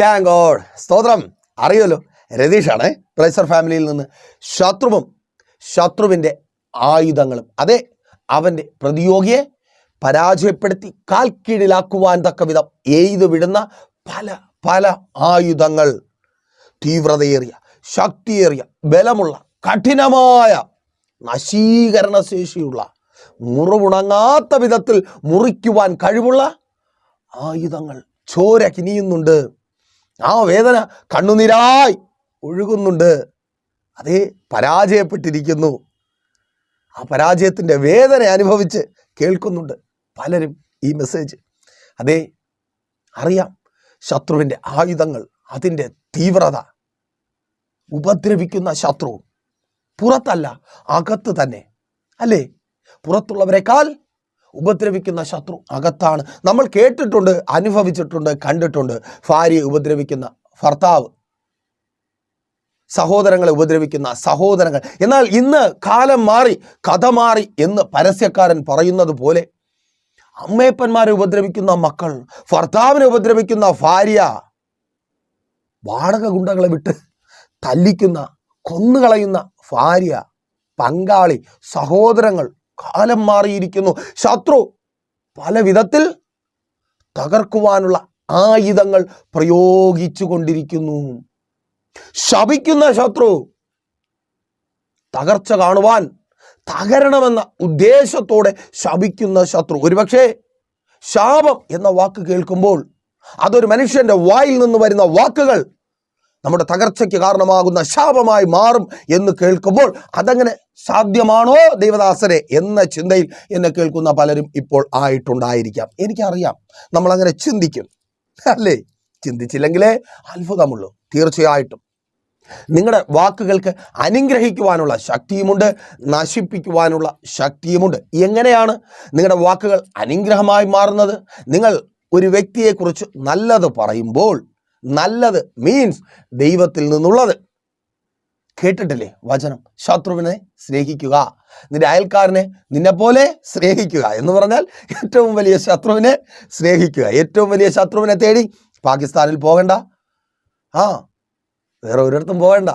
Thank സ്തോത്രം. അറിയുമല്ലോ രതീഷാണ് പ്രൈസർ ഫാമിലിയിൽ നിന്ന് ശത്രുവും ശത്രുവിന്റെ ആയുധങ്ങളും അതെ അവന്റെ പ്രതിയോഗിയെ പരാജയപ്പെടുത്തി കാൽ കീഴിലാക്കുവാൻ തക്ക വിധം എയ്തു വിടുന്ന പല പല ആയുധങ്ങൾ. തീവ്രതയേറിയ ശക്തിയേറിയ ബലമുള്ള കഠിനമായ നശീകരണ ശേഷിയുള്ള മുറിവുണങ്ങാത്ത വിധത്തിൽ മുറിക്കുവാൻ കഴിവുള്ള ആയുധങ്ങൾ. ചോര കിനിയുന്നുണ്ട്. ആ വേദന കണ്ണുനീരായി ഒഴുകുന്നുണ്ട്. അതേ പരാജയപ്പെട്ടിരിക്കുന്നു. ആ പരാജയത്തിന്റെ വേദന അനുഭവിച്ച് കേൾക്കുന്നുണ്ട് പലരും ഈ മെസ്സേജ് അതേ അറിയാം ശത്രുവിന്റെ ആയുധങ്ങൾ അതിന്റെ തീവ്രത. ഉപദ്രവിക്കുന്ന ശത്രു പുറത്തല്ല അകത്ത് തന്നെ. അല്ലേ? പുറത്തുള്ളവരെക്കാൾ ഉപദ്രവിക്കുന്ന ശത്രു അകത്താണ്. നമ്മൾ കേട്ടിട്ടുണ്ട് അനുഭവിച്ചിട്ടുണ്ട് കണ്ടിട്ടുണ്ട്. ഭാര്യയെ ഉപദ്രവിക്കുന്ന ഭർത്താവ് സഹോദരങ്ങളെ ഉപദ്രവിക്കുന്ന സഹോദരങ്ങൾ. എന്നാൽ ഇന്ന് കാലം മാറി കഥ മാറി എന്ന് പരസ്യക്കാരൻ പറയുന്നത് പോലെ അമ്മയപ്പന്മാരെ ഉപദ്രവിക്കുന്ന മക്കൾ ഭർത്താവിനെ ഉപദ്രവിക്കുന്ന ഭാര്യ വാടക ഗുണ്ടകളെ വിട്ട് തല്ലിക്കുന്ന കൊന്നുകളയുന്ന ഭാര്യ പങ്കാളി സഹോദരങ്ങൾ കാലം മാറിയിരിക്കുന്നു. ശത്രു പല വിധത്തിൽ തകർക്കുവാനുള്ള ആയുധങ്ങൾ പ്രയോഗിച്ചു കൊണ്ടിരിക്കുന്നു ശപിക്കുന്ന ശത്രു തകർച്ച കാണുവാൻ തകരണമെന്ന ഉദ്ദേശത്തോടെ ശപിക്കുന്ന ശത്രു. ഒരുപക്ഷെ ശാപം എന്ന വാക്ക് കേൾക്കുമ്പോൾ അതൊരു മനുഷ്യന്റെ വായിൽ നിന്ന് വരുന്ന വാക്കുകൾ നമ്മുടെ തകർച്ചയ്ക്ക് കാരണമാകുന്ന ശാപമായി മാറും എന്ന് കേൾക്കുമ്പോൾ അതങ്ങനെ സാധ്യമാണോ ദൈവദാസരെ എന്ന ചിന്തയിൽ എന്നെ കേൾക്കുന്ന പലരും ഇപ്പോൾ ആയിട്ടുണ്ടായിരിക്കാം. എനിക്കറിയാം. നമ്മളങ്ങനെ ചിന്തിക്കും. അല്ലേ? ചിന്തിച്ചില്ലെങ്കിലേ അത്ഭുതമുള്ളൂ. തീർച്ചയായിട്ടും. നിങ്ങളുടെ വാക്കുകൾക്ക് അനുഗ്രഹിക്കുവാനുള്ള ശക്തിയുമുണ്ട്. നശിപ്പിക്കുവാനുള്ള ശക്തിയുമുണ്ട്. എങ്ങനെയാണ് നിങ്ങളുടെ വാക്കുകൾ അനുഗ്രഹമായി മാറുന്നത്? നിങ്ങൾ ഒരു വ്യക്തിയെക്കുറിച്ച് നല്ലത് പറയുമ്പോൾ നല്ലത് മീൻസ് ദൈവത്തിൽ നിന്നുള്ളത്. കേട്ടിട്ടില്ലേ വചനം? ശത്രുവിനെ സ്നേഹിക്കുക. നിന്റെ അയൽക്കാരനെ നിന്നെപ്പോലെ സ്നേഹിക്കുക എന്ന് പറഞ്ഞാൽ ഏറ്റവും വലിയ ശത്രുവിനെ സ്നേഹിക്കുക. ഏറ്റവും വലിയ ശത്രുവിനെ തേടി പാകിസ്ഥാനിൽ പോകണ്ട. ആ വേറെ ഒരിടത്തും പോകണ്ട.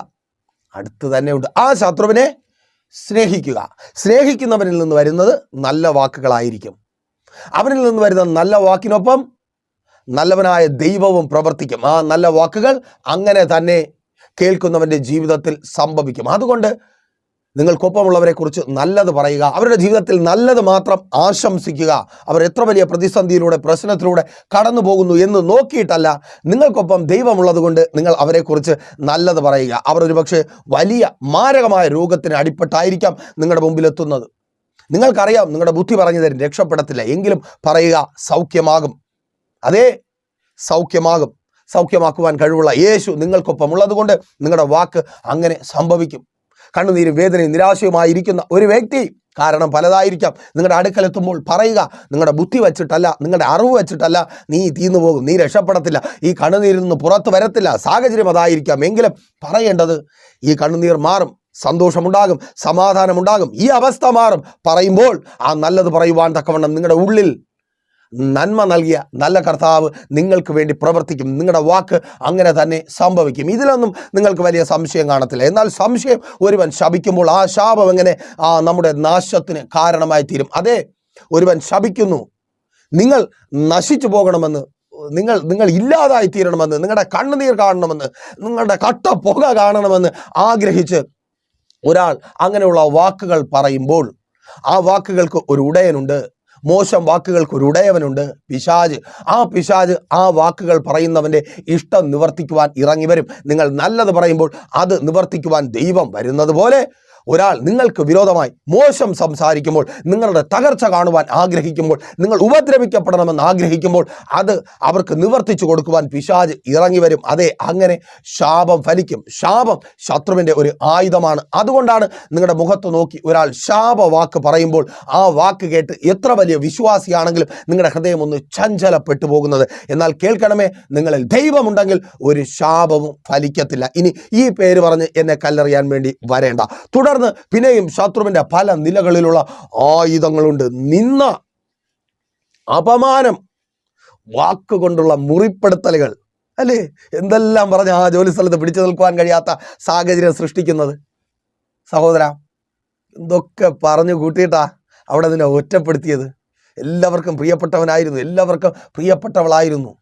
അടുത്ത് തന്നെ ഉണ്ട്. ആ ശത്രുവിനെ സ്നേഹിക്കുക. സ്നേഹിക്കുന്നവനിൽ നിന്ന് വരുന്നത് നല്ല വാക്കുകളായിരിക്കും. അവനിൽ നിന്ന് വരുന്ന നല്ല വാക്കിനൊപ്പം നല്ലവനായ ദൈവവും പ്രവർത്തിക്കും. ആ നല്ല വാക്കുകൾ അങ്ങനെ തന്നെ കേൾക്കുന്നവന്റെ ജീവിതത്തിൽ സംഭവിക്കും. അതുകൊണ്ട് നിങ്ങൾക്കൊപ്പമുള്ളവരെ കുറിച്ച് നല്ലത് പറയുക. അവരുടെ ജീവിതത്തിൽ നല്ലത് മാത്രം ആശംസിക്കുക. അവർ എത്ര വലിയ പ്രതിസന്ധിയിലൂടെ പ്രശ്നത്തിലൂടെ കടന്നു പോകുന്നു എന്ന് നോക്കിയിട്ടല്ല നിങ്ങൾക്കൊപ്പം ദൈവമുള്ളതുകൊണ്ട് നിങ്ങൾ അവരെക്കുറിച്ച് നല്ലത് പറയുക. അവർ ഒരുപക്ഷെ വലിയ മാരകമായ രോഗത്തിന് അടിപ്പെട്ടായിരിക്കാം നിങ്ങളുടെ മുമ്പിലെത്തുന്നത്. നിങ്ങൾക്കറിയാം നിങ്ങളുടെ ബുദ്ധി പറഞ്ഞു തരും രക്ഷപ്പെടത്തില്ല. എങ്കിലും പറയുക സൗഖ്യമാകും. അതേ സൗഖ്യമാകും. സൗഖ്യമാക്കുവാൻ കഴിവുള്ള യേശു നിങ്ങൾക്കൊപ്പം ഉള്ളതുകൊണ്ട് നിങ്ങളുടെ വാക്ക് അങ്ങനെ സംഭവിക്കും. കണ്ണുനീരും വേദനയും നിരാശയുമായിരിക്കുന്ന ഒരു വ്യക്തി കാരണം പലതായിരിക്കാം. നിങ്ങളുടെ അടുക്കലെത്തുമ്പോൾ പറയുക നിങ്ങളുടെ ബുദ്ധി വച്ചിട്ടല്ല നിങ്ങളുടെ അറിവ് വെച്ചിട്ടല്ല നീ തീർന്നു പോകും നീ രക്ഷപ്പെടത്തില്ല ഈ കണ്ണുനീരിൽ നിന്ന് പുറത്ത് വരത്തില്ല സാഹചര്യം അതായിരിക്കാം. എങ്കിലും പറയേണ്ടത് ഈ കണ്ണുനീർ മാറും സന്തോഷമുണ്ടാകും സമാധാനമുണ്ടാകും ഈ അവസ്ഥ മാറും. പറയുമ്പോൾ ആ നല്ലത് പറയുവാൻ തക്കവണ്ണം നിങ്ങളുടെ ഉള്ളിൽ നന്മ നൽകിയ നല്ല കർത്താവ് നിങ്ങൾക്ക് വേണ്ടി പ്രവർത്തിക്കും. നിങ്ങളുടെ വാക്ക് അങ്ങനെ തന്നെ സംഭവിക്കും. ഇതിലൊന്നും നിങ്ങൾക്ക് വലിയ സംശയം കാണത്തില്ല. എന്നാൽ സംശയം ഒരുവൻ ശപിക്കുമ്പോൾ ആ ശാപം എങ്ങനെ? ആ നമ്മുടെ നാശത്തിന് കാരണമായി തീരും. അതെ ഒരുവൻ ശപിക്കുന്നു. നിങ്ങൾ നശിച്ചു പോകണമെന്ന് നിങ്ങൾ നിങ്ങൾ ഇല്ലാതായി തീരണമെന്ന് നിങ്ങളുടെ കണ്ണുനീർ കാണണമെന്ന് നിങ്ങളുടെ കട്ട പുക കാണണമെന്ന് ആഗ്രഹിച്ച് ഒരാൾ അങ്ങനെയുള്ള വാക്കുകൾ പറയുമ്പോൾ ആ വാക്കുകൾക്ക് ഒരു ഉടയനുണ്ട്. മോശം വാക്കുകൾക്ക് ഒരു ഉടയവനുണ്ട്. പിശാജ് ആ പിശാജ് ആ വാക്കുകൾ പറയുന്നവന്റെ ഇഷ്ടം നിവർത്തിക്കുവാൻ ഇറങ്ങി വരും. നിങ്ങൾ നല്ലത് പറയുമ്പോൾ അത് നിവർത്തിക്കുവാൻ ദൈവം വരുന്നത് പോലെ ഒരാൾ നിങ്ങൾക്ക് വിരോധമായി മോശം സംസാരിക്കുമ്പോൾ നിങ്ങളുടെ തകർച്ച കാണുവാൻ ആഗ്രഹിക്കുമ്പോൾ നിങ്ങൾ ഉപദ്രവിക്കപ്പെടണമെന്ന് ആഗ്രഹിക്കുമ്പോൾ അത് അവർക്ക് നിവർത്തിച്ചു കൊടുക്കുവാൻ പിശാജ് ഇറങ്ങി വരും. അതെ അങ്ങനെ ശാപം ഫലിക്കും. ശാപം ശത്രുവിന്റെ ഒരു ആയുധമാണ്. അതുകൊണ്ടാണ് നിങ്ങളുടെ മുഖത്ത് നോക്കി ഒരാൾ ശാപ വാക്ക് പറയുമ്പോൾ ആ വാക്ക് കേട്ട് എത്ര വലിയ വിശ്വാസിയാണെങ്കിലും നിങ്ങളുടെ ഹൃദയം ഒന്ന് ചഞ്ചലപ്പെട്ടു പോകുന്നത്. എന്നാൽ കേൾക്കണമേ നിങ്ങളിൽ ദൈവമുണ്ടെങ്കിൽ ഒരു ശാപവും ഫലിക്കത്തില്ല. ഇനി ഈ പേര് പറഞ്ഞ് എന്നെ കല്ലെറിയാൻ വേണ്ടി വരേണ്ട. തുടർന്ന് പിന്നെയും ശത്രുവിന്റെ പല നിലകളിലുള്ള ആയുധങ്ങളുണ്ട്. നിന്ന അപമാനം വാക്കുകൊണ്ടുള്ള മുറിപ്പെടുത്തലുകൾ അല്ലേ? എന്തെല്ലാം പറഞ്ഞ് ആ ജോലി സ്ഥലത്ത് പിടിച്ചു നിൽക്കുവാൻ കഴിയാത്ത സാഹചര്യം സൃഷ്ടിക്കുന്നത്? സഹോദര എന്തൊക്കെ പറഞ്ഞു കൂട്ടിയിട്ടാ അവിടെ നിന്നെ ഒറ്റപ്പെടുത്തിയത്? എല്ലാവർക്കും പ്രിയപ്പെട്ടവനായിരുന്നു എല്ലാവർക്കും പ്രിയപ്പെട്ടവളായിരുന്നു.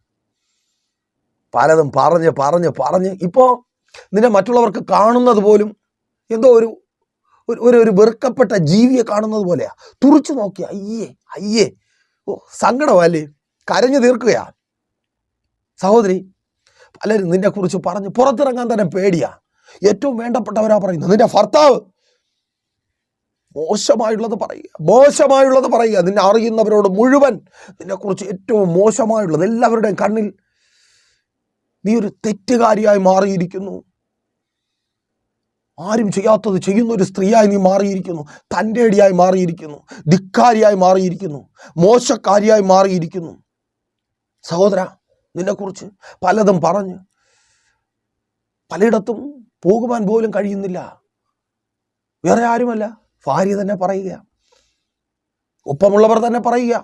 പലതും പറഞ്ഞ് പറഞ്ഞ് പറഞ്ഞ് ഇപ്പോൾ നിന്നെ മറ്റുള്ളവർക്ക് കാണുന്നത് പോലും എന്തോ ഒരു ഒരു ഒരു വെറുക്കപ്പെട്ട ജീവിയെ കാണുന്നത് പോലെയാ. തുറച്ചു നോക്കിയ അയ്യേ അയ്യേ. ഓ സങ്കടമല്ലേ? കരഞ്ഞു തീർക്കുകയാ. സഹോദരി പലരും നിന്നെ കുറിച്ച് പറഞ്ഞ് പുറത്തിറങ്ങാൻ തന്നെ പേടിയാ. ഏറ്റവും വേണ്ടപ്പെട്ടവരാ പറയുന്നത് നിന്റെ ഭർത്താവ്. മോശമായുള്ളത് പറയുക മോശമായുള്ളത് പറയുക. നിന്നെ അറിയുന്നവരോട് മുഴുവൻ നിന്നെക്കുറിച്ച് ഏറ്റവും മോശമായുള്ളത് എല്ലാവരുടെയും കണ്ണിൽ നീ ഒരു തെറ്റുകാരിയായി മാറിയിരിക്കുന്നു. ആരും ചെയ്യാത്തത് ചെയ്യുന്ന ഒരു സ്ത്രീയായി നീ മാറിയിരിക്കുന്നു. തന്റെടിയായി മാറിയിരിക്കുന്നു. ധിക്കാരിയായി മാറിയിരിക്കുന്നു. മോശക്കാരിയായി മാറിയിരിക്കുന്നു. സഹോദര നിന്നെക്കുറിച്ച് പലതും പറഞ്ഞ് പലയിടത്തും പോകുവാൻ പോലും കഴിയുന്നില്ല. വേറെ ആരുമല്ല. ഭാര്യ തന്നെ പറയുക. ഒപ്പമുള്ളവർ തന്നെ പറയുക.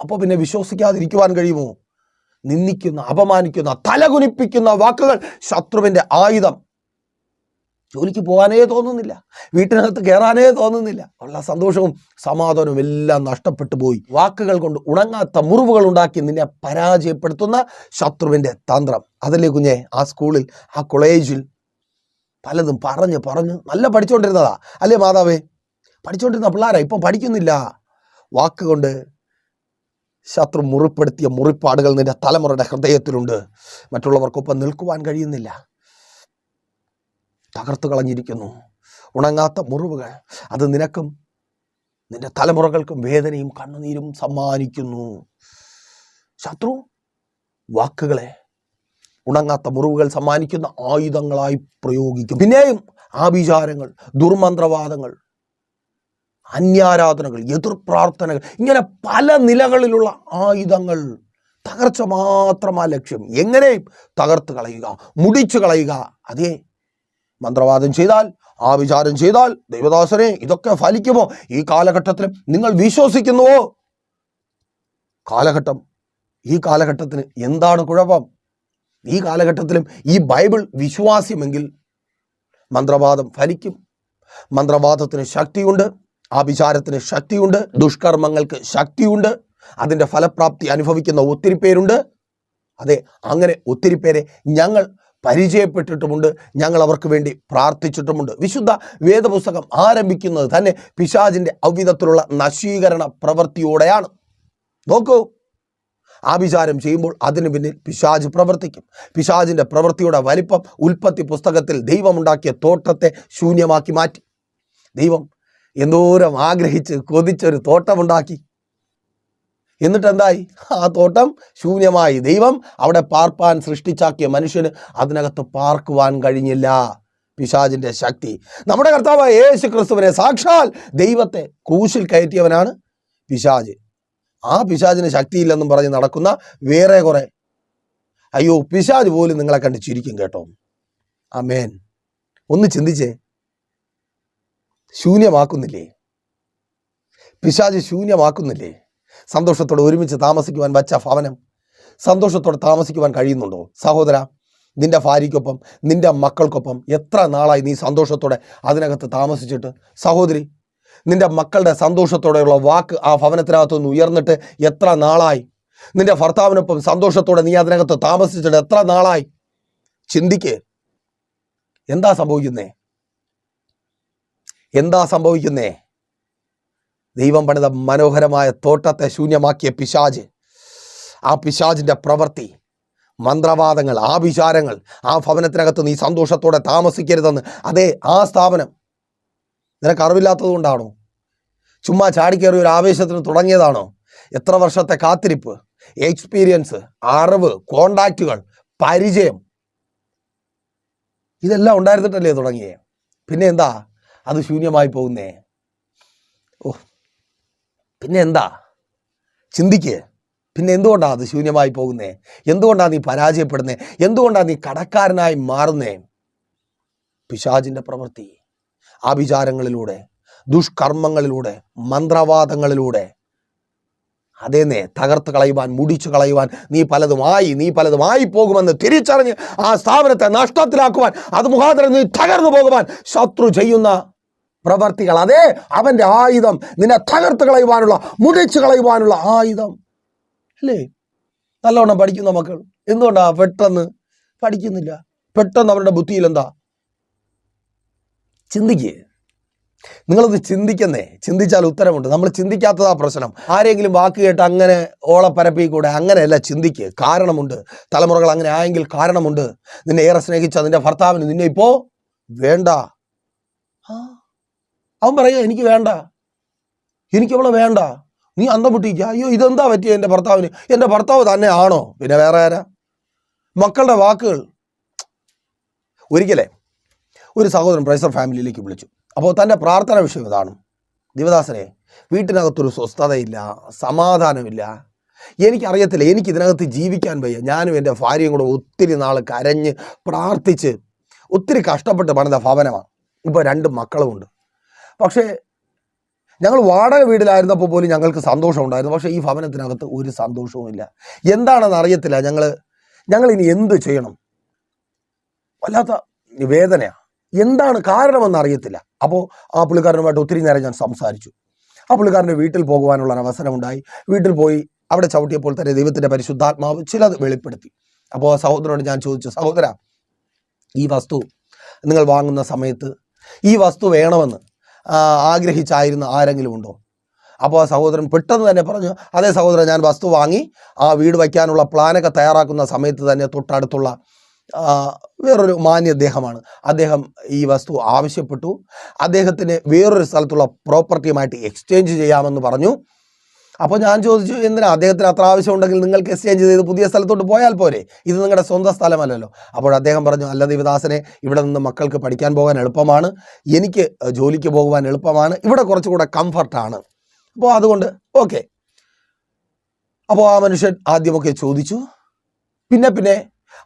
അപ്പോൾ പിന്നെ വിശ്വസിക്കാതിരിക്കുവാൻ കഴിയുമോ? നിന്ദിക്കുന്ന അപമാനിക്കുന്ന തലകുനിപ്പിക്കുന്ന വാക്കുകൾ ശത്രുവിന്റെ ആയുധം. ജോലിക്ക് പോകാനേ തോന്നുന്നില്ല. വീട്ടിനകത്ത് കയറാനേ തോന്നുന്നില്ല. ഉള്ള സന്തോഷവും സമാധാനവും എല്ലാം നഷ്ടപ്പെട്ടു പോയി. വാക്കുകൾ കൊണ്ട് ഉണങ്ങാത്ത മുറിവുകൾ ഉണ്ടാക്കി നിന്നെ പരാജയപ്പെടുത്തുന്ന ശത്രുവിന്റെ തന്ത്രം. അതല്ലേ കുഞ്ഞെ ആ സ്കൂളിൽ ആ കോളേജിൽ പലതും പറഞ്ഞ് പറഞ്ഞ് നല്ല പഠിച്ചുകൊണ്ടിരുന്നതാ. അല്ലേ മാതാവേ? പഠിച്ചുകൊണ്ടിരുന്ന പിള്ളേരാ? ഇപ്പം പഠിക്കുന്നില്ല. വാക്കുകൊണ്ട് ശത്രു മുറിപ്പെടുത്തിയ മുറിപ്പാടുകൾ നിന്റെ തലമുറയുടെ ഹൃദയത്തിലുണ്ട്. മറ്റുള്ളവർക്കൊപ്പം നിൽക്കുവാൻ കഴിയുന്നില്ല. തകർത്തു കളഞ്ഞിരിക്കുന്നു. ഉണങ്ങാത്ത മുറിവുകൾ. അത് നിനക്കും നിന്റെ തലമുറകൾക്കും വേദനയും കണ്ണുനീരും സമ്മാനിക്കുന്നു. ശത്രു വാക്കുകളെ ഉണങ്ങാത്ത മുറിവുകൾ സമ്മാനിക്കുന്ന ആയുധങ്ങളായി പ്രയോഗിക്കും. പിന്നെയും ആഭിചാരങ്ങൾ ദുർമന്ത്രവാദങ്ങൾ അന്യാരാധനകൾ എതിർ പ്രാർത്ഥനകൾ ഇങ്ങനെ പല നിലകളിലുള്ള ആയുധങ്ങൾ. തകർച്ച മാത്രമാ ലക്ഷ്യം. എങ്ങനെയും തകർത്ത് കളയുക മുടിച്ചു കളയുക. അതേ മന്ത്രവാദം ചെയ്താൽ ആ വിചാരം ചെയ്താൽ ദൈവദാസനെ ഇതൊക്കെ ഫലിക്കുമോ? ഈ കാലഘട്ടത്തിൽ നിങ്ങൾ വിശ്വസിക്കുന്നുവോ? കാലഘട്ടം ഈ കാലഘട്ടത്തിന് എന്താണ് കുഴപ്പം? ഈ കാലഘട്ടത്തിലും ഈ ബൈബിൾ വിശ്വാസ്യമെങ്കിൽ മന്ത്രവാദം ഫലിക്കും. മന്ത്രവാദത്തിന് ശക്തിയുണ്ട് ആഭിചാരത്തിന് ശക്തിയുണ്ട് ദുഷ്കർമ്മങ്ങൾക്ക് ശക്തിയുണ്ട് അതിന്റെ ഫലപ്രാപ്തി അനുഭവിക്കുന്ന ഒത്തിരി പേരുണ്ട്. അതെ അങ്ങനെ ഒത്തിരി പേരെ ഞങ്ങൾ പരിചയപ്പെട്ടിട്ടുമുണ്ട്. ഞങ്ങൾ അവർക്ക് വേണ്ടി പ്രാർത്ഥിച്ചിട്ടുമുണ്ട്. വിശുദ്ധ വേദപുസ്തകം ആരംഭിക്കുന്നത് തന്നെ പിശാജിന്റെ അവിധത്തിലുള്ള നശീകരണ പ്രവൃത്തിയോടെയാണ്. നോക്കൂ. ആഭിചാരം ചെയ്യുമ്പോൾ അതിന് പിന്നിൽ പിശാജ് പ്രവർത്തിക്കും. പിശാജിന്റെ പ്രവൃത്തിയുടെ വലിപ്പം ഉൽപ്പത്തി പുസ്തകത്തിൽ ദൈവമുണ്ടാക്കിയ തോട്ടത്തെ ശൂന്യമാക്കി മാറ്റി. ദൈവം എന്തോരം ആഗ്രഹിച്ച് കൊതിച്ചൊരു തോട്ടമുണ്ടാക്കി. എന്നിട്ട് എന്തായി ആ തോട്ടം ശൂന്യമായി. ദൈവം അവിടെ പാർപ്പാൻ സൃഷ്ടിച്ചാക്കിയ മനുഷ്യന് അതിനകത്ത് പാർക്കുവാൻ കഴിഞ്ഞില്ല. പിശാജിന്റെ ശക്തി. നമ്മുടെ കർത്താവായ യേശു ക്രിസ്തുവിനെ സാക്ഷാൽ ദൈവത്തെ ക്രൂശിൽ കയറ്റിയവനാണ് പിശാജ് ആ പിശാജിന് ശക്തിയില്ലെന്നും പറഞ്ഞ് നടക്കുന്ന വേറെ കുറെ. അയ്യോ പിശാജ് പോലും നിങ്ങളെ കണ്ട് ചിരിക്കും കേട്ടോ. അമേൻ ഒന്ന് ചിന്തിച്ചേ. ശൂന്യമാക്കുന്നില്ലേ? പിശാജ് ശൂന്യമാക്കുന്നില്ലേ? സന്തോഷത്തോടെ ഒരുമിച്ച് താമസിക്കുവാൻ വച്ച ഭവനം സന്തോഷത്തോടെ താമസിക്കുവാൻ കഴിയുന്നുണ്ടോ? സഹോദര നിന്റെ ഭാര്യയ്ക്കൊപ്പം നിന്റെ മക്കൾക്കൊപ്പം എത്ര നാളായി നീ സന്തോഷത്തോടെ അതിനകത്ത് താമസിച്ചിട്ട്? സഹോദരി നിന്റെ മക്കളുടെ സന്തോഷത്തോടെയുള്ള വാക്ക് ആ ഭവനത്തിനകത്ത് നിന്ന് ഉയർന്നിട്ട് എത്ര നാളായി? നിന്റെ ഭർത്താവിനൊപ്പം സന്തോഷത്തോടെ നീ അതിനകത്ത് താമസിച്ചിട്ട് എത്ര നാളായി? ചിന്തിക്ക്. എന്താ സംഭവിക്കുന്നേ? എന്താ സംഭവിക്കുന്നേ? ദൈവം പണിത മനോഹരമായ തോട്ടത്തെ ശൂന്യമാക്കിയ പിശാജ്. ആ പിശാജിന്റെ പ്രവൃത്തി മന്ത്രവാദങ്ങൾ ആ വിചാരങ്ങൾ ആ ഭവനത്തിനകത്ത് നീ സന്തോഷത്തോടെ താമസിക്കരുതെന്ന് അതേ ആ സ്ഥാപനം നിനക്ക് അറിവില്ലാത്തത് കൊണ്ടാണോ ചുമ്മാ ചാടിക്കേറി ഒരു ആവേശത്തിന് തുടങ്ങിയതാണോ? എത്ര വർഷത്തെ കാത്തിരിപ്പ് എക്സ്പീരിയൻസ് അറിവ് കോണ്ടാക്റ്റുകൾ പരിചയം. ഇതെല്ലാം ഉണ്ടായിരുന്നിട്ടല്ലേ തുടങ്ങിയേ? പിന്നെ എന്താ? അത് ശൂന്യമായി പോകുന്നേ. ഓ പിന്നെ എന്താ ചിന്തിക്ക്. പിന്നെ എന്തുകൊണ്ടാണ് അത് ശൂന്യമായി പോകുന്നേ? എന്തുകൊണ്ടാണ് നീ പരാജയപ്പെടുന്നത് എന്തുകൊണ്ടാണ് നീ കടക്കാരനായി മാറുന്നേ? പിശാജിന്റെ പ്രവൃത്തി. ആഭിചാരങ്ങളിലൂടെ ദുഷ്കർമ്മങ്ങളിലൂടെ മന്ത്രവാദങ്ങളിലൂടെ. അതേന്നെ തകർത്ത് കളയുവാൻ മുടിച്ചു കളയുവാൻ നീ പലതുമായി നീ പലതുമായി പോകുമെന്ന് തിരിച്ചറിഞ്ഞ് ആ സ്ഥാപനത്തെ നഷ്ടത്തിലാക്കുവാൻ അത് മുഖാന്തരം നീ തകർന്നു പോകുവാൻ ശത്രു ചെയ്യുന്ന പ്രവർത്തികൾ. അതെ അവന്റെ ആയുധം നിന്നെ തകർത്ത് കളയുവാനുള്ള മുടിച്ചു കളയുവാനുള്ള ആയുധം. അല്ലേ? നല്ലവണ്ണം പഠിക്കുന്ന മക്കൾ. എന്തുകൊണ്ടാ പെട്ടെന്ന് പഠിക്കുന്നില്ല? പെട്ടെന്ന് അവരുടെ ബുദ്ധിയിൽ എന്താ? ചിന്തിക്കേ. നിങ്ങളത് ചിന്തിക്കുന്നേ. ചിന്തിച്ചാൽ ഉത്തരമുണ്ട്. നമ്മൾ ചിന്തിക്കാത്തതാ പ്രശ്നം. ആരെങ്കിലും വാക്ക് കേട്ട് അങ്ങനെ ഓളപ്പരപ്പി കൂടെ അങ്ങനെയല്ല ചിന്തിക്ക്. കാരണമുണ്ട്. തലമുറകൾ അങ്ങനെ ആയെങ്കിൽ കാരണമുണ്ട്. നിന്നെ ഏറെ സ്നേഹിച്ച നിന്റെ ഭർത്താവിന് നിന്നെ ഇപ്പോ വേണ്ട. അവൻ പറയുക എനിക്ക് വേണ്ട. എനിക്ക് അവളെ വേണ്ട. നീ അന്തം പൊട്ടിക്കുക അയ്യോ ഇതെന്താ പറ്റിയ എന്റെ ഭർത്താവിന്? എന്റെ ഭർത്താവ് തന്നെ ആണോ? പിന്നെ വേറെ ആരാ? മക്കളുടെ വാക്കുകൾ. ഒരിക്കലേ ഒരു സഹോദരൻ പ്രൈസർ ഫാമിലിയിലേക്ക് വിളിച്ചു. അപ്പോൾ തന്റെ പ്രാർത്ഥന വിഷയം ഇതാണ്. ദിവദാസനെ വീട്ടിനകത്തൊരു സ്വസ്ഥതയില്ല സമാധാനമില്ല. എനിക്കറിയത്തില്ല എനിക്ക് ഇതിനകത്ത് ജീവിക്കാൻ വയ്യ. ഞാനും എന്റെ ഭാര്യയും കൂടെ ഒത്തിരി നാൾ കരഞ്ഞ് പ്രാർത്ഥിച്ച് ഒത്തിരി കഷ്ടപ്പെട്ട് പണിത ഭവനമാണ്. ഇപ്പോൾ രണ്ട് മക്കളുമുണ്ട്. പക്ഷേ ഞങ്ങൾ വാടക വീട്ടിലായിരുന്നപ്പോൾ പോലും ഞങ്ങൾക്ക് സന്തോഷമുണ്ടായിരുന്നു പക്ഷേ ഈ ഭവനത്തിനകത്ത് ഒരു സന്തോഷവുമില്ല എന്താണെന്ന് അറിയത്തില്ല. ഞങ്ങൾ ഞങ്ങൾ ഇനി എന്ത് ചെയ്യണം? വല്ലാത്ത വേദനയാണ് എന്താണ് കാരണമെന്ന് അറിയത്തില്ല. അപ്പോൾ ആ പുള്ളിക്കാരനുമായിട്ട് ഒത്തിരി നേരം ഞാൻ സംസാരിച്ചു. ആ പുള്ളിക്കാരന്റെ വീട്ടിൽ പോകുവാനുള്ള ഒരു അവസരമുണ്ടായി. വീട്ടിൽ പോയി അവിടെ ചവിട്ടിയപ്പോൾ തന്നെ ദൈവത്തിന്റെ പരിശുദ്ധാത്മാവ് ചിലത് വെളിപ്പെടുത്തി. അപ്പോൾ ആ സഹോദരനോട് ഞാൻ ചോദിച്ചു സഹോദര ഈ വസ്തു നിങ്ങൾ വാങ്ങുന്ന സമയത്ത് ഈ വസ്തു വേണമെന്ന് ആഗ്രഹിച്ചായിരുന്ന ആരെങ്കിലും ഉണ്ടോ? അപ്പോൾ ആ സഹോദരൻ പെട്ടെന്ന് തന്നെ പറഞ്ഞു അതേ സഹോദരൻ ഞാൻ വസ്തു വാങ്ങി ആ വീട് വയ്ക്കാനുള്ള പ്ലാനൊക്കെ തയ്യാറാക്കുന്ന സമയത്ത് തന്നെ തൊട്ടടുത്തുള്ള വേറൊരു മാന്യ അദ്ദേഹമാണ്. അദ്ദേഹം ഈ വസ്തു ആവശ്യപ്പെട്ടു. അദ്ദേഹത്തിന് വേറൊരു സ്ഥലത്തുള്ള പ്രോപ്പർട്ടിയുമായിട്ട് എക്സ്ചേഞ്ച് ചെയ്യാമെന്ന് പറഞ്ഞു. അപ്പോൾ ഞാൻ ചോദിച്ചു എന്തിനാ അദ്ദേഹത്തിന് അത്ര ആവശ്യം ഉണ്ടെങ്കിൽ നിങ്ങൾക്ക് എക്സ്ചേഞ്ച് ചെയ്ത് പുതിയ സ്ഥലത്തോട്ട് പോയാൽ പോരെ? ഇത് നിങ്ങളുടെ സ്വന്തം സ്ഥലമല്ലല്ലോ. അപ്പോൾ അദ്ദേഹം പറഞ്ഞു അല്ല ദേവദാസനെ ഇവിടെ നിന്ന് മക്കൾക്ക് പഠിക്കാൻ പോകാൻ എളുപ്പമാണ്. എനിക്ക് ജോലിക്ക് പോകുവാൻ എളുപ്പമാണ്. ഇവിടെ കുറച്ചുകൂടെ കംഫർട്ടാണ് അപ്പോൾ അതുകൊണ്ട് ഓക്കെ. അപ്പോൾ ആ മനുഷ്യൻ ആദ്യമൊക്കെ ചോദിച്ചു. പിന്നെ പിന്നെ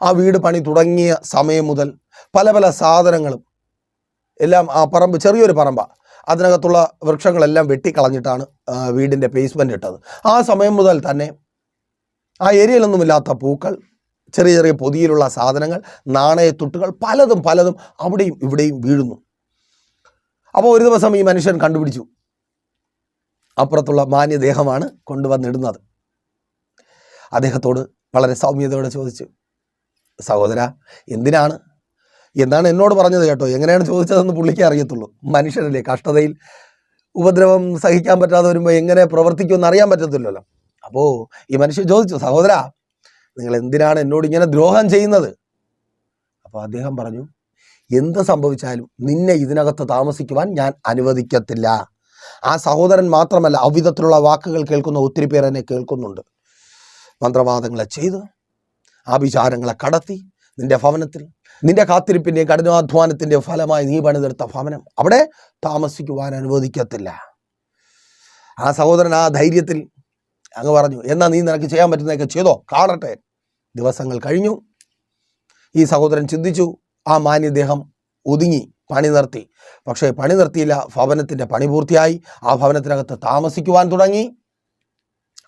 ആ വീട് പണി തുടങ്ങിയ സമയം മുതൽ പല പല സാധനങ്ങളും എല്ലാം ആ പറമ്പ് ചെറിയൊരു പറമ്പ. അതിനകത്തുള്ള വൃക്ഷങ്ങളെല്ലാം വെട്ടിക്കളഞ്ഞിട്ടാണ് വീടിന്റെ പേസ്മെന്റ് ഇട്ടത്. ആ സമയം മുതൽ തന്നെ ആ ഏരിയയിലൊന്നുമില്ലാത്ത പൂക്കൾ ചെറിയ ചെറിയ പൊതിയിലുള്ള സാധനങ്ങൾ നാണയത്തുട്ടുകൾ പലതും പലതും അവിടെയും ഇവിടെയും വീഴുന്നു. അപ്പോൾ ഒരു ദിവസം ഈ മനുഷ്യൻ കണ്ടുപിടിച്ചു. അപ്പുറത്തുള്ള മാന്യദേഹമാണ് കൊണ്ടുവന്നിടുന്നത്. അദ്ദേഹത്തോട് വളരെ സൗമ്യതയോടെ ചോദിച്ചു സഹോദര എന്തിനാണ് എന്താണ് എന്നോട് പറഞ്ഞത് കേട്ടോ? എങ്ങനെയാണ് ചോദിച്ചതെന്ന് പുള്ളിക്ക് അറിയത്തുള്ളൂ. മനുഷ്യനല്ലേ കഷ്ടതയിൽ ഉപദ്രവം സഹിക്കാൻ പറ്റാതെ വരുമ്പോൾ എങ്ങനെ പ്രവർത്തിക്കുമെന്ന് അറിയാൻ പറ്റത്തില്ലല്ലോ. അപ്പോൾ ഈ മനുഷ്യൻ ചോദിച്ചു സഹോദര നിങ്ങൾ എന്തിനാണ് എന്നോട് ഇങ്ങനെ ദ്രോഹം ചെയ്യുന്നത്? അപ്പോൾ അദ്ദേഹം പറഞ്ഞു എന്ത് സംഭവിച്ചാലും നിന്നെ ഇതിനകത്ത് താമസിക്കുവാൻ ഞാൻ അനുവദിക്കത്തില്ല. ആ സഹോദരൻ മാത്രമല്ല അവിധത്തിലുള്ള വാക്കുകൾ കേൾക്കുന്ന ഒത്തിരി പേർ എന്നെ കേൾക്കുന്നുണ്ട്. മന്ത്രവാദങ്ങളെ ചെയ്ത് ആഭിചാരങ്ങളെ കടത്തി നിന്റെ ഭവനത്തിൽ നിന്റെ കാത്തിരിപ്പിന്റെയും കഠിനാധ്വാനത്തിന്റെയും ഫലമായി നീ പണിതെടുത്ത ഭവനം അവിടെ താമസിക്കുവാൻ അനുവദിക്കത്തില്ല. ആ സഹോദരൻ ആ ധൈര്യത്തിൽ അങ്ങ് പറഞ്ഞു എന്നാ നീ നിനക്ക് ചെയ്യാൻ പറ്റുന്നതൊക്കെ ചെയ്തോ? കാണട്ടെ. ദിവസങ്ങൾ കഴിഞ്ഞു. ഈ സഹോദരൻ ചിന്തിച്ചു. ആ മാന്യദേഹം ഒതുങ്ങി പണി നിർത്തി. പക്ഷേ പണി നിർത്തിയില്ല. ഭവനത്തിന്റെ പണി പൂർത്തിയായി. ആ ഭവനത്തിനകത്ത് താമസിക്കുവാൻ തുടങ്ങി.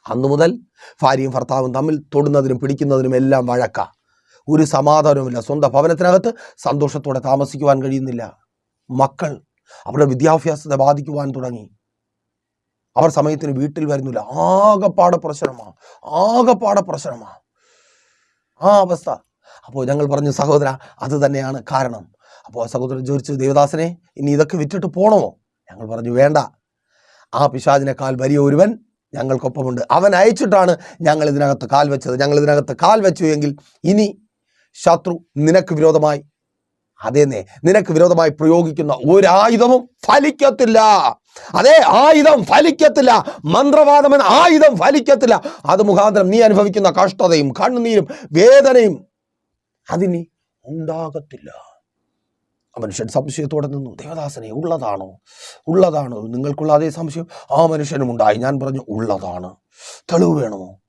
അന്നു മുതൽ ഭാര്യയും ഭർത്താവും തമ്മിൽ തൊടുന്നതിനും പിടിക്കുന്നതിനും എല്ലാം വഴക്ക. ഒരു സമാധാനവുമില്ല. സ്വന്തം ഭവനത്തിനകത്ത് സന്തോഷത്തോടെ താമസിക്കുവാൻ കഴിയുന്നില്ല. മക്കൾ അവരുടെ വിദ്യാഭ്യാസത്തെ ബാധിക്കുവാൻ തുടങ്ങി. അവർ സമയത്തിന് വീട്ടിൽ വരുന്നില്ല. ആകെപ്പാടെ പ്രശ്നമാണ് ആകെപ്പാടെ പ്രശ്നമാണ് ആ അവസ്ഥ. അപ്പോൾ ഞങ്ങൾ പറഞ്ഞു സഹോദര അത് തന്നെയാണ് കാരണം. അപ്പോൾ സഹോദരൻ ചോദിച്ചു ദേവദാസനെ ഇനി ഇതൊക്കെ വിറ്റിട്ട് പോണമോ? ഞങ്ങൾ പറഞ്ഞു വേണ്ട. ആ പിശാചിനേക്കാൾ വലിയ ഒരുവൻ ഞങ്ങൾക്കൊപ്പമുണ്ട്. അവൻ അയച്ചിട്ടാണ് ഞങ്ങൾ ഇതിനകത്ത് കാൽ വെച്ചത്. ഞങ്ങൾ ഇതിനകത്ത് കാൽ വെച്ചു എങ്കിൽ ഇനി ശത്രു നിനക്ക് വിരോധമായി. അതേന്നെ നിനക്ക് വിരോധമായി പ്രയോഗിക്കുന്ന ഒരായുധവും ഫലിക്കത്തില്ല. അതേ ആയുധം ഫലിക്കത്തില്ല. മന്ത്രവാദം എന്ന ആയുധം ഫലിക്കത്തില്ല. അത് മുഖാന്തരം നീ അനുഭവിക്കുന്ന കഷ്ടതയും കണ്ണുനീരും വേദനയും അതിനി ഉണ്ടാകത്തില്ല. ആ മനുഷ്യൻ സംശയത്തോടെ നിന്നു. ദേവദാസനെ ഉള്ളതാണോ? ഉള്ളതാണോ? നിങ്ങൾക്കുള്ള അതേ സംശയം ആ മനുഷ്യനും ഉണ്ടായി ഞാൻ പറഞ്ഞു ഉള്ളതാണ്. തെളിവ് വേണമോ?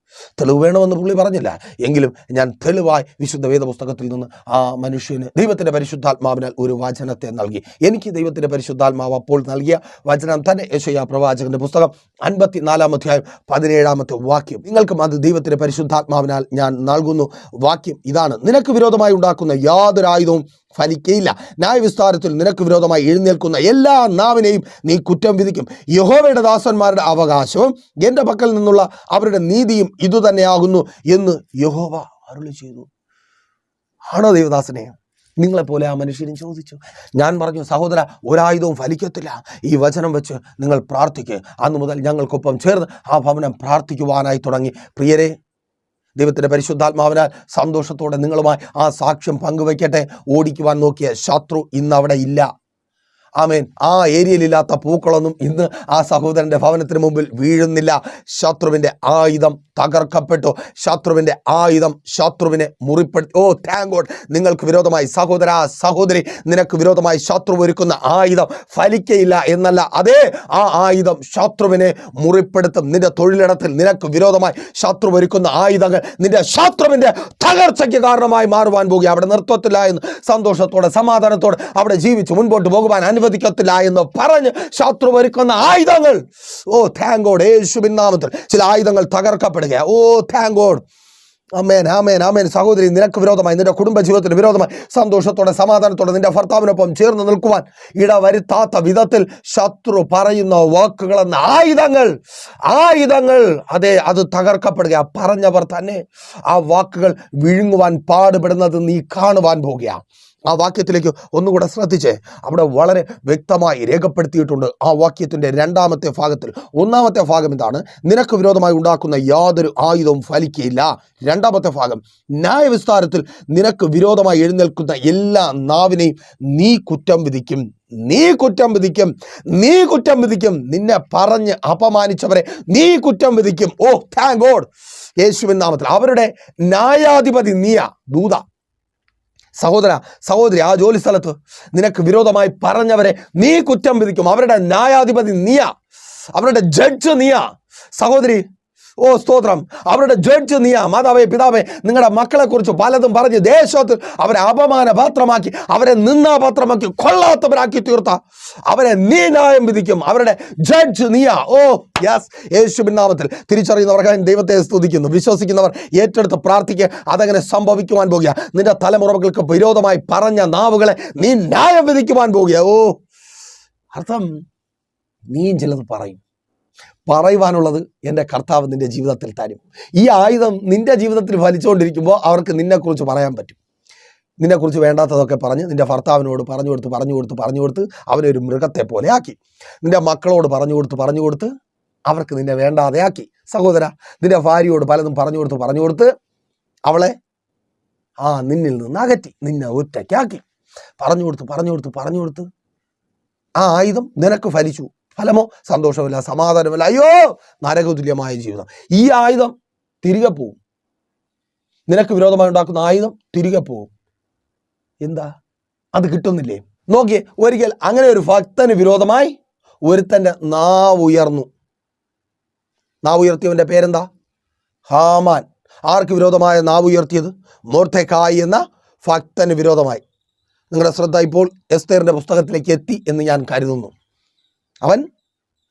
തെളിവ് വേണമെന്ന് പുള്ളി പറഞ്ഞില്ല. എങ്കിലും ഞാൻ തെളിവായി വിശുദ്ധ വേദപുസ്തകത്തിൽ നിന്ന് ആ മനുഷ്യന് ദൈവത്തിന്റെ പരിശുദ്ധാത്മാവിനാൽ ഒരു വചനത്തെ നൽകി. എനിക്ക് ദൈവത്തിന്റെ പരിശുദ്ധാത്മാവ് അപ്പോൾ നൽകിയ വചനം തന്നെ യശയ പ്രവാചകന്റെ പുസ്തകം അൻപത്തി നാലാം അധ്യായം പതിനേഴാമത്തെ വാക്യം. നിങ്ങൾക്കും അത് ദൈവത്തിന്റെ പരിശുദ്ധാത്മാവിനാൽ ഞാൻ നൽകുന്നു. വാക്യം ഇതാണ്. നിനക്ക് വിരോധമായി ഉണ്ടാക്കുന്ന യാതൊരു ആയുധവും ഫലിക്കയില്ല. ന്യായവിസ്താരത്തിൽ നിനക്ക് വിരോധമായി എഴുന്നേൽക്കുന്ന എല്ലാ നാവിനെയും നീ കുറ്റം വിധിക്കും. യഹോവയുടെ ദാസന്മാരുടെ അവകാശവും എന്റെ പക്കൽ നിന്നുള്ള അവരുടെ നീതിയും ഇതുതന്നെയാകുന്നു എന്ന് യഹോവ അരുളി ചെയ്തു. ആണോ ദേവദാസനെ? നിങ്ങളെപ്പോലെ ആ മനുഷ്യനും ചോദിച്ചു. ഞാൻ പറഞ്ഞു സഹോദര ഒരായുധവും ഫലിക്കത്തില്ല. ഈ വചനം വെച്ച് നിങ്ങൾ പ്രാർത്ഥിക്കുക അന്നു മുതൽ ഞങ്ങൾക്കൊപ്പം ചേർന്ന് ആ ഭവനം പ്രാർത്ഥിക്കുവാനായി തുടങ്ങി. പ്രിയരെ ദൈവത്തിന്റെ പരിശുദ്ധാത്മാവിനാൽ സന്തോഷത്തോടെ നിങ്ങളുമായി ആ സാക്ഷ്യം പങ്കുവയ്ക്കട്ടെ. ഓടിക്കുവാൻ നോക്കിയ ശത്രു ഇന്ന് അവിടെ ഇല്ല. ആമേൻ. ആ ഏരിയയിലില്ലാത്ത പൂക്കളൊന്നും ഇന്ന് ആ സഹോദരന്റെ ഭവനത്തിന് മുമ്പിൽ വീഴുന്നില്ല. ശത്രുവിന്റെ ആയുധം തകർക്കപ്പെട്ടു. ശത്രുവിന്റെ ആയുധം ശത്രുവിനെ മുറിപ്പെടുത്തി. ഓ താങ്ക് ഗോഡ് നിങ്ങൾക്ക് വിരോധമായി സഹോദര സഹോദരി നിനക്ക് വിരോധമായി ശത്രു ഒരുക്കുന്ന ആയുധം ഫലിക്കയില്ല എന്നല്ല. അതേ ആ ആയുധം ശത്രുവിനെ മുറിപ്പെടുത്തും. നിന്റെ തൊഴിലിടത്തിൽ നിനക്ക് വിരോധമായി ശത്രു ഒരുക്കുന്ന ആയുധങ്ങൾ നിന്റെ ശത്രുവിന്റെ തകർച്ചയ്ക്ക് കാരണമായി മാറുവാൻ പോകുക അവിടെ നിർത്തത്തില്ല എന്ന് സന്തോഷത്തോടെ സമാധാനത്തോടെ അവിടെ ജീവിച്ച് മുൻപോട്ട് പോകുവാൻ അനുവദിക്കത്തില്ല എന്ന് പറഞ്ഞ് ശത്രു ഒരുക്കുന്ന ആയുധങ്ങൾ. ഓ താങ്ക് ഗോഡ് യേശുവിൻ നാമത്തിൽ ചില ആയുധങ്ങൾ തകർക്കപ്പെടുക ഓ താങ്ക് ഗോഡ് അമ്മേൻ ആമേൻ ആമേൻ. സഹോദരി നിനക്ക് വിരോധമായി നിന്റെ കുടുംബ ജീവിതത്തിന് വിരോധമായി സന്തോഷത്തോടെ സമാധാനത്തോടെ നിന്റെ ഭർത്താവിനൊപ്പം ചേർന്ന് നിൽക്കുവാൻ ഇടവരുത്താത്ത വിധത്തിൽ ശത്രു പറയുന്ന വാക്കുകളെന്ന ആയുധങ്ങൾ ആയുധങ്ങൾ അതെ അത് തകർക്കപ്പെടുക പറഞ്ഞവർ തന്നെ ആ വാക്കുകൾ വിഴുങ്ങുവാൻ പാടുപെടുന്നത് നീ കാണുവാൻ പോകുക ആ വാക്യത്തിലേക്ക് ഒന്നുകൂടെ ശ്രദ്ധിച്ചേ. അവിടെ വളരെ വ്യക്തമായി രേഖപ്പെടുത്തിയിട്ടുണ്ട് ആ വാക്യത്തിന്റെ രണ്ടാമത്തെ ഭാഗത്തിൽ. ഒന്നാമത്തെ ഭാഗം ഇതാണ് നിനക്ക് വിരോധമായി ഉണ്ടാക്കുന്ന യാതൊരു ആയുധവും ഫലിക്കില്ല രണ്ടാമത്തെ ഭാഗം ന്യായവിസ്താരത്തിൽ നിനക്ക് വിരോധമായി എഴുന്നേൽക്കുന്ന എല്ലാ നാവിനെയും നീ കുറ്റം വിധിക്കും. നീ കുറ്റം വിധിക്കും. നീ കുറ്റം വിധിക്കും. നിന്നെ പറഞ്ഞ് അപമാനിച്ചവരെ നീ കുറ്റം വിധിക്കും. ഓ താങ്ക് ഗോഡ് യേശുവിൻ നാമത്തിൽ. അവരുടെ ന്യായാധിപതി നീയ ദൂത. സഹോദര സഹോദരി ആ ജോലി സ്ഥലത്ത് നിനക്ക് വിരോധമായി പറഞ്ഞവരെ നീ കുറ്റം വിധിക്കും. അവരുടെ ന്യായാധിപതി നീയാ. അവരുടെ ജഡ്ജ് നീയാ. സഹോദരി ഓ സ്തോത്രം. അവരുടെ ജഡ്ജ് നീയാ മാതാവേ പിതാവേ നിങ്ങളുടെ മക്കളെക്കുറിച്ച് പലതും പറഞ്ഞ് ദേശത്തിൽ അവരെ അപമാനപാത്രമാക്കി അവരെ നിന്നാപാത്രമാക്കി കൊള്ളാത്തവരാക്കി തീർത്ത. അവരെ നീ ന്യായം വിധിക്കും. അവരുടെ ജഡ്ജ് നീയാ. ഓ യെസ് യേശുവിൻ നാമത്തിൽ തിരിച്ചറിയുന്നവർക്കായി ദൈവത്തെ സ്തുതിക്കുന്നു. വിശ്വസിക്കുന്നവർ ഏറ്റെടുത്ത് പ്രാർത്ഥിക്കുക. അതങ്ങനെ സംഭവിക്കുവാൻ പോകുക. നിന്റെ തലമുറകൾക്ക് വിരോധമായി പറഞ്ഞ നാവുകളെ നീ ന്യായം വിധിക്കുവാൻ പോകുക. ഓ അർത്ഥം നീയും ചിലത് പറയും. പറയുവാനുള്ളത് എന്റെ കർത്താവ് നിന്റെ ജീവിതത്തിൽ തരും ഈ ആയുധം നിന്റെ ജീവിതത്തിൽ ഫലിച്ചുകൊണ്ടിരിക്കുമ്പോൾ അവർക്ക് നിന്നെക്കുറിച്ച് പറയാൻ പറ്റും നിന്നെക്കുറിച്ച് വേണ്ടാത്തതൊക്കെ പറഞ്ഞ് നിന്റെ ഭർത്താവിനോട് പറഞ്ഞു കൊടുത്ത് പറഞ്ഞു കൊടുത്ത് പറഞ്ഞു കൊടുത്ത് അവനെ ഒരു മൃഗത്തെ പോലെ ആക്കി നിന്റെ മക്കളോട് പറഞ്ഞു കൊടുത്ത് പറഞ്ഞു കൊടുത്ത് അവർക്ക് നിന്നെ വേണ്ടാതെ ആക്കി സഹോദര നിന്റെ ഭാര്യയോട് പലതും പറഞ്ഞു കൊടുത്ത് പറഞ്ഞു കൊടുത്ത് അവളെ ആ നിന്നിൽ നിന്ന് അകറ്റി നിന്നെ ഒറ്റയ്ക്കാക്കി പറഞ്ഞു കൊടുത്ത് പറഞ്ഞു കൊടുത്ത് പറഞ്ഞു കൊടുത്ത് ആ ആയുധം നിനക്ക് ഫലിച്ചു ഫലമോ സന്തോഷമില്ല സമാധാനമില്ല അയ്യോ നരകതുല്യമായ ജീവിതം. ഈ ആയുധം തിരികെ പോവും. നിനക്ക് വിരോധമായി ഉണ്ടാക്കുന്ന ആയുധം തിരികെ പോവും. എന്താ? അത് കിട്ടുന്നില്ലേ? നോക്കിയേ ഒരിക്കൽ അങ്ങനെ ഒരു ഭക്തന് വിരോധമായി ഒരുത്തന്റെ നാവ് ഉയർന്നു. നാവ് ഉയർത്തിയവന്റെ പേരെന്താ? ഹാമാൻ. ആർക്ക് വിരോധമായ നാവ് ഉയർത്തിയത്? മോർത്തേക്കായി എന്ന ഭക്തന് വിരോധമായി. നിങ്ങളുടെ ശ്രദ്ധ ഇപ്പോൾ എസ്തേറിന്റെ പുസ്തകത്തിലേക്ക് എത്തി എന്ന് ഞാൻ കരുതുന്നു. അവൻ